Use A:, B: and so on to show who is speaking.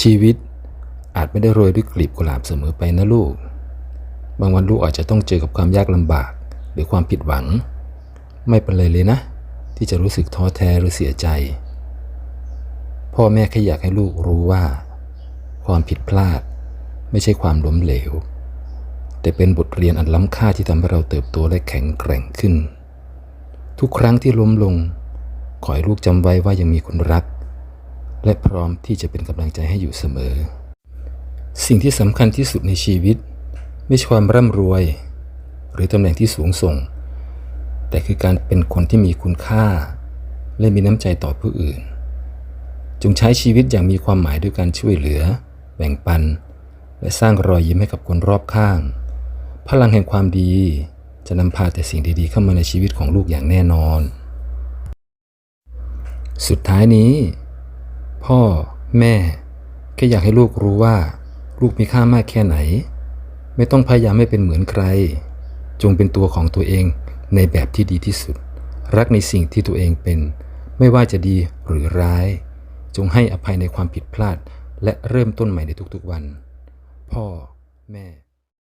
A: ชีวิตอาจไม่ได้โรยด้วยกลีบกุหลาบเสมอไปนะลูก บางวันลูกอาจจะต้องเจอกับความยากลำบาก หรือความผิดหวัง ไม่เป็นไรเลยนะ ที่จะรู้สึกท้อแท้หรือเสียใจ พ่อแม่แค่อยากให้ลูกรู้ว่า ความผิดพลาด ไม่ใช่ความล้มเหลว แต่เป็นบทเรียนอันล้ำค่าที่ทำให้เราเติบโตและแข็งแกร่งขึ้น ทุกครั้งที่ล้มลง ขอให้ลูกจำไว้ว่ายังมีคนรัก และพร้อมที่จะเป็นกำลังใจให้อยู่เสมอ สิ่งที่สำคัญที่สุดในชีวิต ไม่ใช่ความร่ำรวย หรือตำแหน่งที่สูงส่ง แต่คือการเป็นคนที่มีคุณค่า และมีน้ำใจต่อผู้อื่น จงใช้ชีวิตอย่างมีความหมายด้วยการช่วยเหลือ แบ่งปัน และสร้างรอยยิ้มให้กับคนรอบข้าง พลังแห่งความดี จะนำพาแต่สิ่งดีๆ เข้ามาในชีวิตของลูกอย่างแน่นอน สุดท้ายนี้ พ่อ แม่ แค่อยากให้ลูกรู้ว่า ลูกมีค่ามากแค่ไหน ไม่ต้องพยายามให้เป็นเหมือนใคร จงเป็นตัวของตัวเองในแบบที่ดีที่สุด รักในสิ่งที่ตัวเองเป็น ไม่ว่าจะดีหรือร้าย จงให้อภัยในความผิดพลาด และเริ่มต้นใหม่ในทุกๆวัน พ่อ แม่